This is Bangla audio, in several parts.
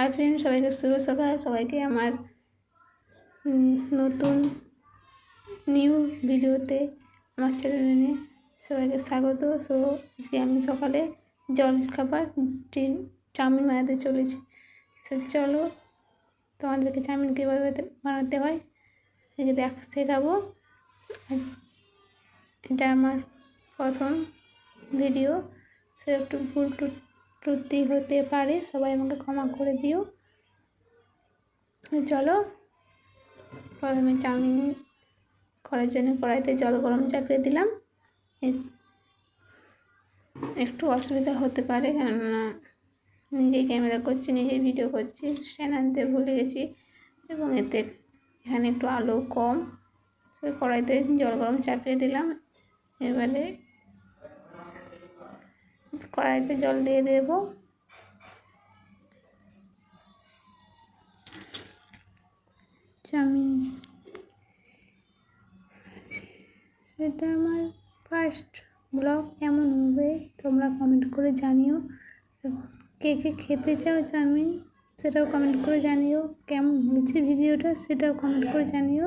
হাই ফ্রেন্ড সবাইকে শুভ সকাল সবাইকে আমার নতুন নিউ ভিডিওতে আমার চ্যানেলে সবাইকে স্বাগত। সো আজকে আমি সকালে জল খাবার চাউমিন বানাতে চলেছি। সো চলো, তোমাদেরকে চাউমিন কীভাবে বানাতে হয় সেটা দেখ, শেখাবো। এটা আমার প্রথম ভিডিও সে একটু ভুল টুট ত্রুটি হতে পারে, সবাই আমাকে ক্ষমা করে দিও। চলো, প্রথমে চাউমিন করার জন্য কড়াইতে জল গরম চাপিয়ে দিলাম। একটু অসুবিধা হতে পারে, কেননা নিজেই ক্যামেরা করছি, নিজেই ভিডিও করছি স্ট্যান্ড আনতে ভুলে গেছি, এবং এতে এখানে একটু আলো কম। সে কড়াইতে জল গরম চাপিয়ে দিলাম। এবারে কড়াইতে জল দিয়ে দেব। চাউমিন। সেটা আমার ফার্স্ট ব্লগ কেমন হবে তোমরা কমেন্ট করে জানিও। কে কে খেতে চাও চাউমিন, সেটাও কমেন্ট করে জানিও। কেমন হয়েছে ভিডিওটা সেটাও কমেন্ট করে জানিও।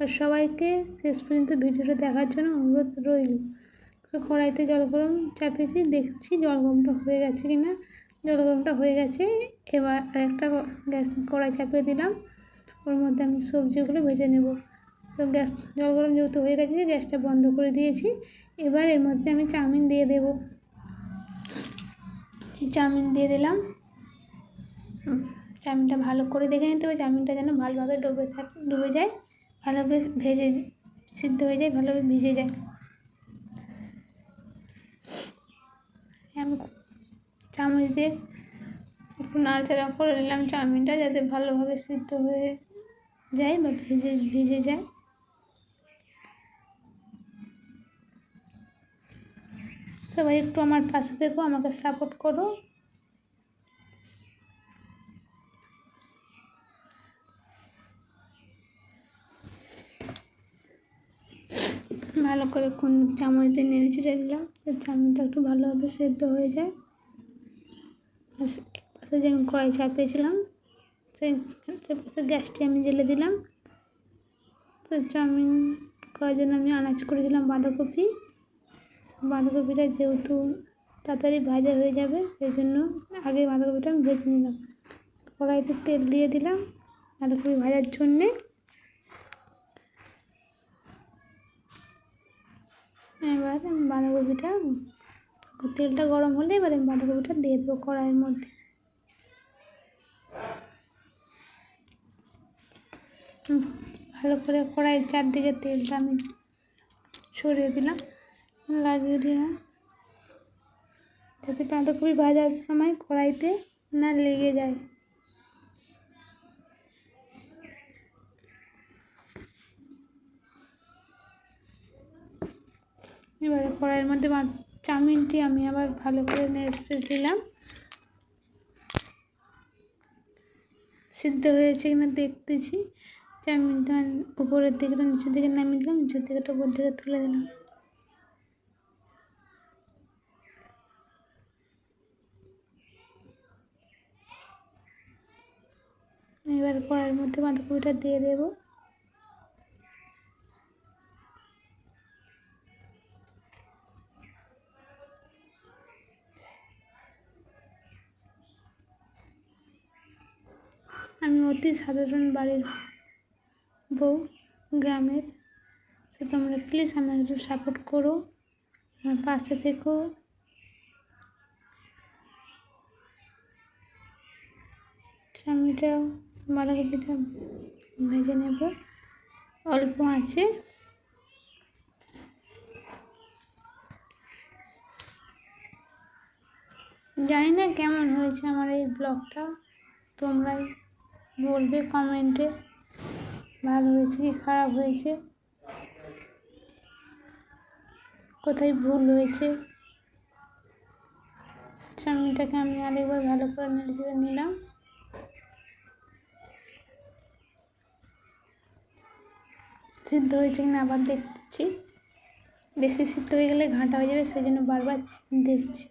আর সবাইকে শেষ পর্যন্ত ভিডিওটা দেখার জন্য অনুরোধ রইল। তো কড়াইতে জল গরম চাপিয়েছি, দেখছি জল গরমটা হয়ে গেছে কি না জল গরমটা হয়ে গেছে, এবার আরেকটা গ্যাস কড়াই চাপিয়ে দিলাম। ওর মধ্যে আমি সবজিগুলো ভেজে নেব। সব গ্যাস, জল গরম যেহেতু হয়ে গেছে, গ্যাসটা বন্ধ করে দিয়েছি। এবার এর মধ্যে আমি চাউমিন দিয়ে দেব। চাউমিন দিয়ে দিলাম। চাউমিনটা ভালো করে দেখে নিতে হবে, চাউমিনটা যেন ভালোভাবে ডুবে থাকে, ডুবে যায়, ভালোভাবে ভেজে, সিদ্ধ হয়ে যায়, ভালোভাবে ভিজে যায় আমি চামচ দিয়ে একটু নাড়াচাড়া করে নিলাম চাউমিনটা যাতে ভালোভাবে সিদ্ধ হয়ে যায় বা ভেজে, ভিজে যায়। সবাই একটু আমার পাশে দেখো, আমাকে সাপোর্ট করো। ভালো করে কোন চামচ দিয়ে নেড়ে চেড়ে দিলাম চাউমিনটা একটু ভালোভাবে সেদ্ধ হয়ে যায়। পাশে যে কড়াই চাপিয়েছিলাম সেই পাশে গ্যাসটি আমি জেলে দিলাম। তো চাউমিন করার জন্য আমি আনাজ করেছিলাম বাঁধাকপি। বাঁধাকপিটা যেহেতু তাড়াতাড়ি ভাজা হয়ে যাবে, সেই জন্য আগে বাঁধাকপিটা আমি ভেজে নিলাম। কড়াইতে তেল দিয়ে দিলাম বাঁধাকপি ভাজার জন্যে। এবার বাঁধাকপিটা তেলটা গরম হলে এবার আমি বাঁধাকপিটা দিয়ে দেবো কড়াইয়ের মধ্যে। ভালো করে কড়াইয়ের চারদিকে তেলটা আমি সরিয়ে দিলাম। লাগিয়ে দিলাম। যাতে বাঁধাকপি ভাজার সময় কড়াইতে না লেগে যায়। এবারে কড়াইয়ের মধ্যে চাউমিনটি আমি আবার ভালো করে নেড়ে দিলাম। সিদ্ধ হয়েছে কিনা দেখতেছি। চাউমিনটা উপরের দিকটা নিচের দিকে নামিয়ে দিলাম, নিচের দিকেটা উপর দিকে তুলে দিলাম। এবার কড়াইয়ের মধ্যে বাঁধাকপিটা দিয়ে দেবো। আমি অতি সাধারণ বাড়ির বউ, গ্রামের। সে তোমরা প্লিজ আমাকে একটু সাপোর্ট করো। আমার পাশে থেকো। চাউমিনটা বাঁধাকপিটা ভেজে নেব। অল্প আছে। জানি না কেমন হয়েছে আমার এই ব্লগটা তোমরাই বলবে কমেন্টে ভালো হয়েছে কি খারাপ হয়েছে? কোথায় ভুল হয়েছে? চাউমিনটাকে আমি আরেকবার ভালো করে নেড়ে নিলাম। সিদ্ধ হয়েছে কিনা আবার দেখছি। বেশি সিদ্ধ হয়ে গেলে ঘাঁটা হয়ে যাবে সেই জন্য বারবার দেখছি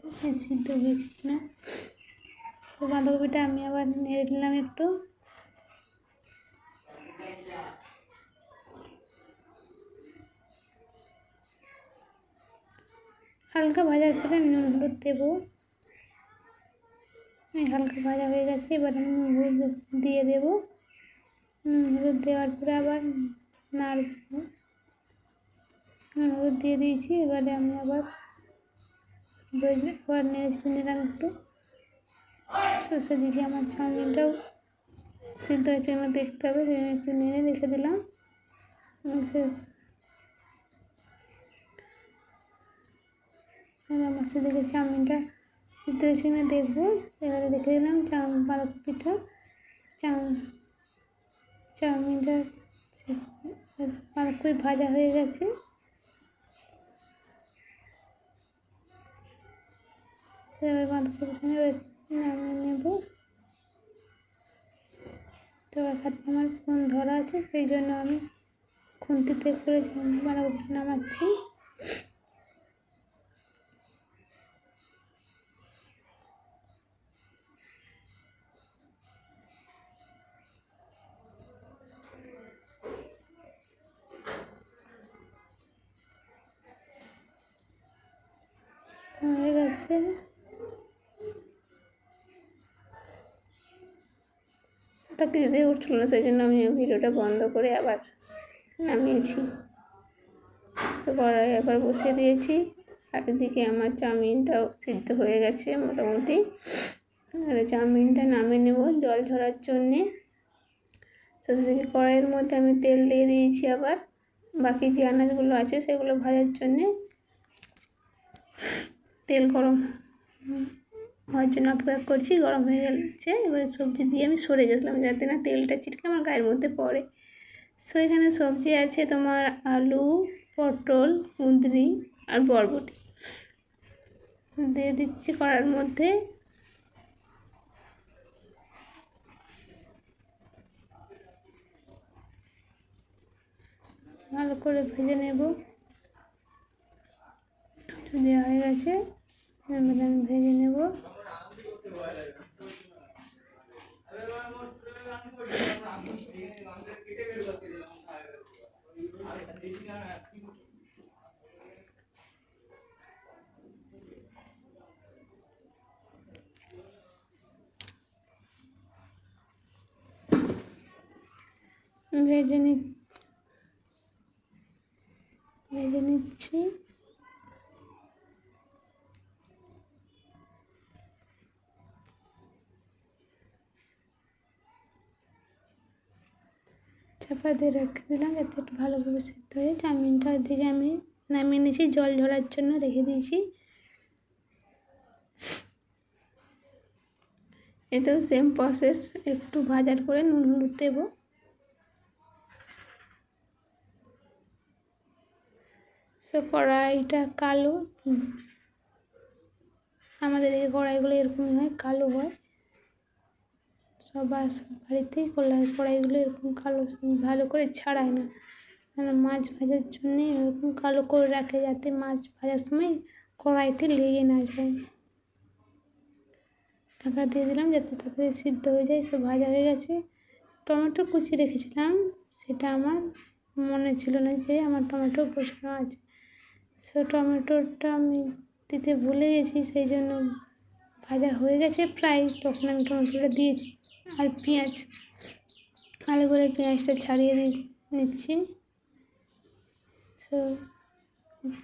সিদ্ধ হয়েছে কিনা। তো বাঁধাকপিটা আমি আবার নেড়ে নিলাম একটু। হালকা ভাজার পরে নুন হলুদ দেবো। হালকা ভাজা হয়ে গেছে, এবার আমি নুন হলুদ দিয়ে দেবো। নুন হলুদ দেওয়ার পরে আবার নাড়ব। নুন হলুদ দিয়ে দিয়েছি, এবারে আমি আবার আবার নেড়ে নিলাম একটু। সর্ষে দিকে আমার চাউমিনটাও সিদ্ধ হয়েছে দেখতে হবে, একটু নেড়ে রেখে দিলাম। সে আমার সেদিকে চাউমিনটা সিদ্ধ হয়েছে কিনা দেখব। এবারে রেখে দিলাম চাউমিন বাঁধাকপিটা। চাউমিন চাউমিনটা বাঁধাকপি ভাজা হয়ে গেছে। এবার বাঁধাকপিটা নামিয়ে নেব। তো এখানে আমার ফোন ধরা আছে, সেই জন্য আমি খুন্তিতে করে বাঁধাকপিটা নামাচ্ছি। হয়ে গেছে। ওটা কিছুতেই উঠছিল না, সেই জন্য আমি ভিডিওটা বন্ধ করে আবার নামিয়েছি। তো কড়াই আবার বসিয়ে দিয়েছি। আর এদিকে আমার চাউমিনটাও সিদ্ধ হয়ে গেছে মোটামুটি। চাউমিনটা নামিয়ে নেব জল ঝরার জন্যে। সেদিকে কড়াইয়ের মধ্যে আমি তেল দিয়ে দিয়েছি আবার। বাকি যে আনাজগুলো আছে সেগুলো ভাজার জন্যে। তেল গরম হওয়ার জন্য অপেক্ষা করছি, গরম হয়ে গেছে। এবারে সবজি দিয়ে আমি সরে গেছিলাম যাতে না তেলটা ছিটকে আমার গায়ের মধ্যে পড়ে। সো এখানে সবজি আছে তোমার আলু, পটল, কুঁদরি আর বরবটি। দিয়ে দিচ্ছি কড়ার মধ্যে। ভালো করে ভেজে নেব। দেওয়া হয়ে গেছে। এবার আমি ভেজে নেব। ভেজে নি ভেজে নিচ্ছি। চাপা দিয়ে রেখে দিলাম যাতে একটু ভালোভাবে সিদ্ধ হয়ে চাউমিনটা দিকে আমি নামিয়ে নিয়েছি, জল ঝরার জন্য রেখে দিয়েছি। এতেও সেম প্রসেস একটু ভাজার পরে নুন, হলুদ, দেবো। সে কড়াইটা কালো। আমাদের এই কড়াইগুলো এরকমই হয়, কালো হয়। সবার বাড়িতেই কড়াই কড়াইগুলো এরকম কালো ভালো করে ছাড়ায় না। মানে মাছ ভাজার জন্যে এরকম কালো করে রাখে যাতে মাছ ভাজার সময় কড়াইতে লেগে না যায়। ঢাকা দিয়ে দিলাম যাতে তাড়াতাড়ি সিদ্ধ হয়ে যায়, সব ভাজা হয়ে গেছে। টমেটো কুচি রেখেছিলাম, সেটা আমার মনে ছিল না যে আমার টমেটো বসানো আছে। সো টমেটোটা আমি দিতে ভুলে গেছি, সেই জন্য ভাজা হয়ে গেছে প্রায়, তখন আমি টমেটোটা দিয়েছি আর পেঁয়াজ। ভালো করে পেঁয়াজটা ছাড়িয়ে দিয়ে নিচ্ছি। সো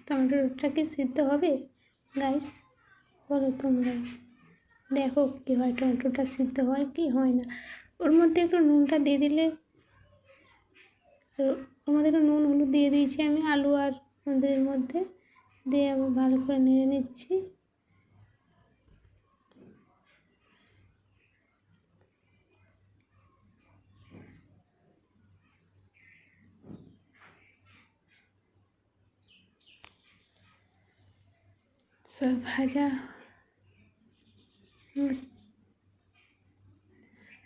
টমেটোটা কি সিদ্ধ হবে? গাইস বলো তোমরা। দেখো কী হয়, টমেটোটা সিদ্ধ হয় কি হয় না। ওর মধ্যে একটু নুনটা দিয়ে দিলে ওর মধ্যে একটু নুন, হলুদ দিয়ে দিয়েছি আমি আলু আর মধ্যে। দিয়ে আবার ভালো করে নেড়ে নিচ্ছি। সব ভাজা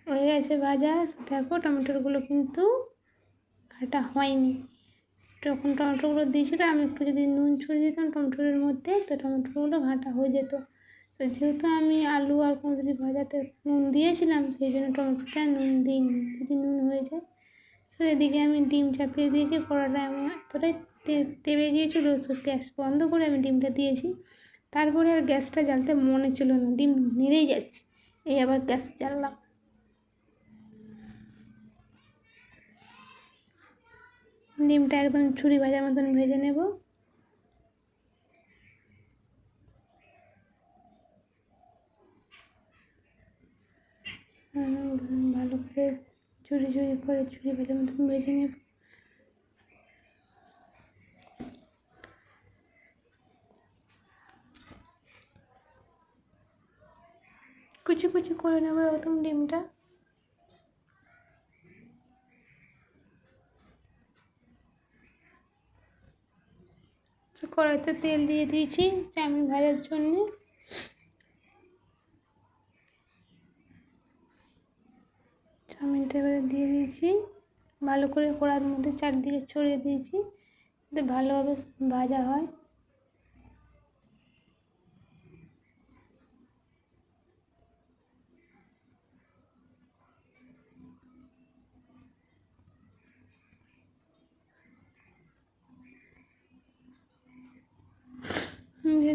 হয়ে গেছে ভাজা। দেখো, টমেটোগুলো কিন্তু কাটা হয়নি। যখন টমেটোগুলো দিয়েছিল আমি একটু যদি নুন ছড়িয়ে দিতাম টমেটোর মধ্যে, তো টমেটোগুলো ঘাঁটা হয়ে যেত। তো যেহেতু আমি আলু আর কুঁদরি ভাজাতে নুন দিয়েছিলাম, সেই জন্য টমেটোটা নুন দিইনি। যদি নুন হয়ে যায়, তো এদিকে আমি ডিম চাপিয়ে দিয়েছি কড়াটা আমার এতটাই তেবে গিয়েছিল, তো গ্যাস বন্ধ করে আমি ডিমটা দিয়েছি। তারপরে আর গ্যাসটা জ্বালতে মনে ছিল না, ডিম নেড়েই যাচ্ছে। এই আবার গ্যাস জ্বাললাম। ডিমটা একদম ছুরি ভাজার মতন ভেজে নেব। ভালো করে চুরি চুরি করে চুরি ভাজার মতন ভেজে নেব। কুচি কুচি করে নেব একদম ডিমটা। কড়াইতে তেল দিয়ে দিয়েছি চাউমিন ভাজার জন্যে। চাউমিনটা এবারে দিয়ে দিয়েছি। ভালো করে কড়ার মধ্যে চারদিকে ছড়িয়ে দিয়েছি, যাতে ভালোভাবে ভাজা হয়।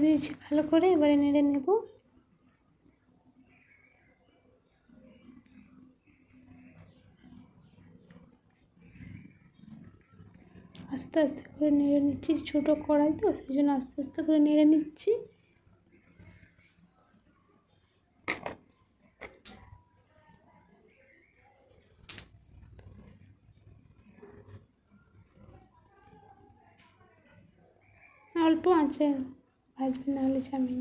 দিয়ে দিয়েছি ভালো করে, এবারে নেড়ে নেব। আস্তে আস্তে করে নেড়ে নিচ্ছি, ছোটো কড়াই তো, সেই জন্য আস্তে আস্তে করে নেড়ে নিচ্ছি। অল্প আছে। ভাজবে নাহলে চাউমিন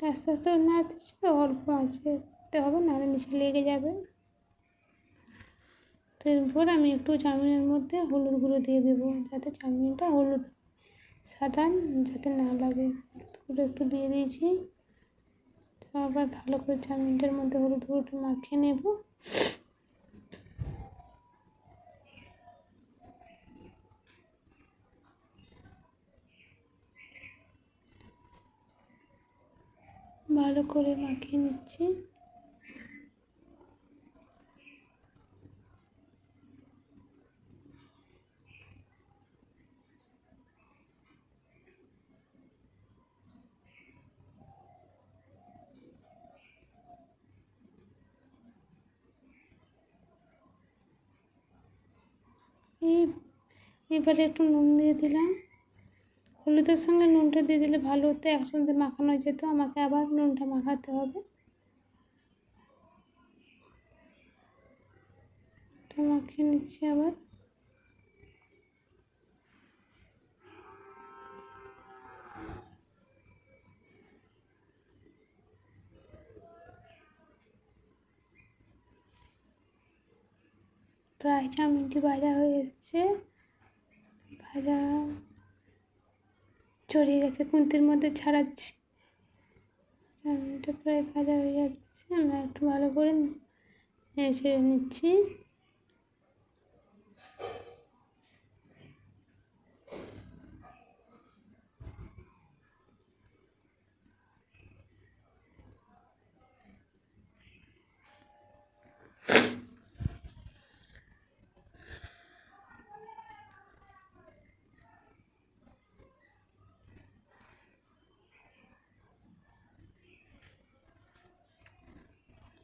আস্তে আস্তে নাড়তেছি অল্প আছে, দিতে হবে, নাহলে নিচে লেগে যাবে। তো এরপর আমি একটু চাউমিনের মধ্যে হলুদ গুঁড়ো দিয়ে দেবো, যাতে চাউমিনটা হলুদ সাদা যাতে না লাগে। হলুদ গুঁড়ো একটু দিয়ে দিয়েছি। আবার ভালো করে চাউমিনটার মধ্যে হলুদ গুঁড়োটা মাখিয়ে নেব। ভালো করে মাখিয়ে নিচ্ছি। এবারে একটু নুন দিয়ে দিলাম। হলুদের সঙ্গে নুনটা দিয়ে দিলে ভালো হতো, একসঙ্গে মাখানো যেত, আমাকে আবার নুনটা মাখাতে হবে। মাখিয়ে নিচ্ছি আবার। প্রায় চাউমিনটি ভাজা হয়ে এসছে। ভাজা ছড়িয়ে গেছে, কুন্তির মধ্যে ছাড়াচ্ছি। প্রায় ভাজা হয়ে যাচ্ছে, আমরা একটু ভালো করে নেড়ে ছেড়ে নিচ্ছি।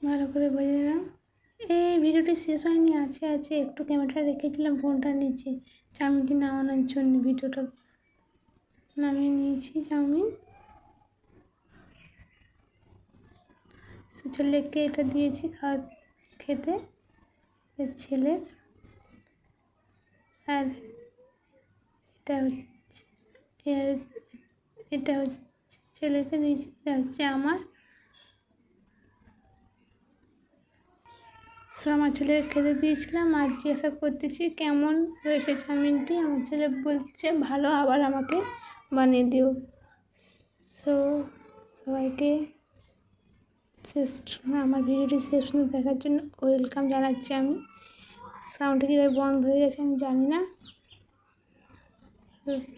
ভালো করে বোঝা নিলাম এই ভিডিওটি শেষ হয়নি আছে আছে, একটু ক্যামেরাটা রেখেছিলাম ফোনটার নিচে চাউমিনটি নামানোর জন্য ভিডিওটা নামিয়ে নিয়েছি, চাউমিন। লেগকে এটা দিয়েছি খাওয়া খেতে এর ছেলের। আর এটা হচ্ছে এটা হচ্ছে ছেলেকে দিয়েছি, এটা হচ্ছে আমার। সো আমার ছেলেকে খেতে দিয়েছিলাম, আর জিজ্ঞাসা করতেছি, কেমন হয়েছে চাউমিনটি? আমার ছেলে বলছে, ভালো, আবার আমাকে বানিয়ে দিও। সো সবাইকে শেষ আমার ভিডিওটি শেষ পর্যন্ত দেখার জন্য ওয়েলকাম জানাচ্ছি আমি। সাউন্ডটা কীভাবে বন্ধ হয়ে গেছে আমি জানি না।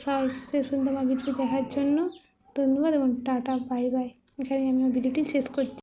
সবাইকে শেষ পর্যন্ত আমার ভিডিও দেখার জন্য ধন্যবাদ এবং টাটা, বাই বাই। এখানে আমি ভিডিওটি শেষ করছি।